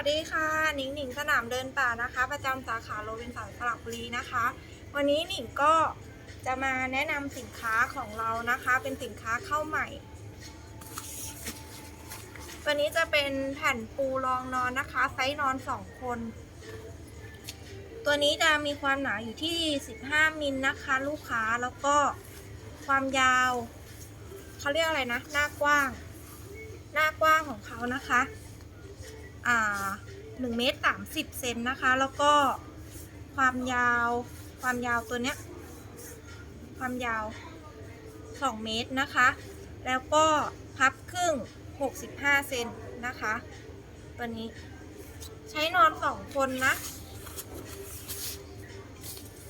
วัสดีค่ะหนิงหนิงสนามเดินป่านะคะ ประจำสาขาโรบินสันสระบุรีนะคะ วันนี้หนิงก็จะมาแนะนำสินค้าของเรานะคะ เป็นสินค้าเข้าใหม่ตัวนี้จะเป็นแผ่นปูรองนอนนะคะ ไซส์นอน 2 คน ตัวนี้จะมีความหนาอยู่ที่ 15 มิลนะคะ ลูกค้าแล้วก็ความยาวเขาเรียกอะไรนะ หน้ากว้าง หน้ากว้างของเขานะคะ อ่าหนึ่งเมตรสามสิบเซนนะคะ แล้วก็ความยาวความยาวตัวเนี้ยความยาวสองเมตรนะคะ แล้วก็พับครึ่งหกสิบห้าเซนนะคะ ตัวนี้ใช้นอนสองคนนะ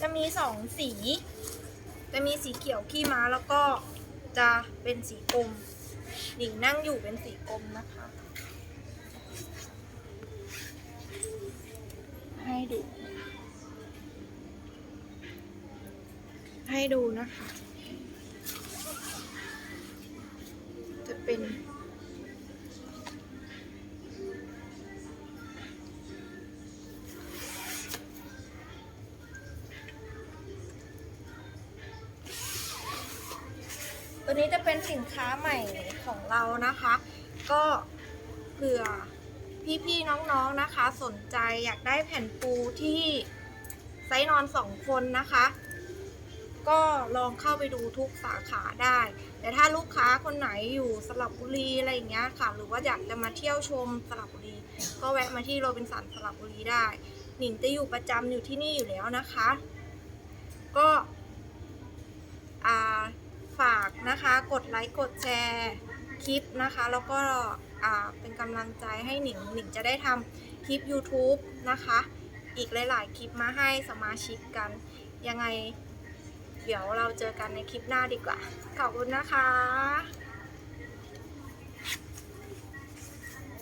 จะมีสองสี จะมีสีเขียวขี้ม้าแล้วก็จะเป็นสีกลมหนิงนั่งอยู่เป็นสีกลมนะคะ ให้ดู ให้ดูนะคะ จะเป็นตัวนี้จะเป็นสินค้าใหม่ของเรานะคะ ก็เผื่อ พี่ๆน้องๆนะคะ สนใจอยากได้แผ่นปูที่ไซส์นอนสองคนนะคะ ก็ลองเข้าไปดูทุกสาขาได้ แต่ถ้าลูกค้าคนไหนอยู่สระบุรีอะไรอย่างเงี้ยค่ะ หรือว่าอยากจะมาเที่ยวชมสระบุรี ก็แวะมาที่โรบินสันสระบุรีได้ หนิงจะอยู่ประจำอยู่ที่นี่อยู่แล้วนะคะ ก็ฝากนะคะ กดไลค์ กดแชร์ คลิปนะคะ แล้วก็เป็นกำลังใจให้หนิงหนิงจะได้ทำคลิป YouTube นะคะ อีกหลาย ๆ คลิปมาให้สมาชิกกัน ยังไง เดี๋ยวเราเจอกันในคลิปหน้าดีกว่า ขอบคุณนะคะ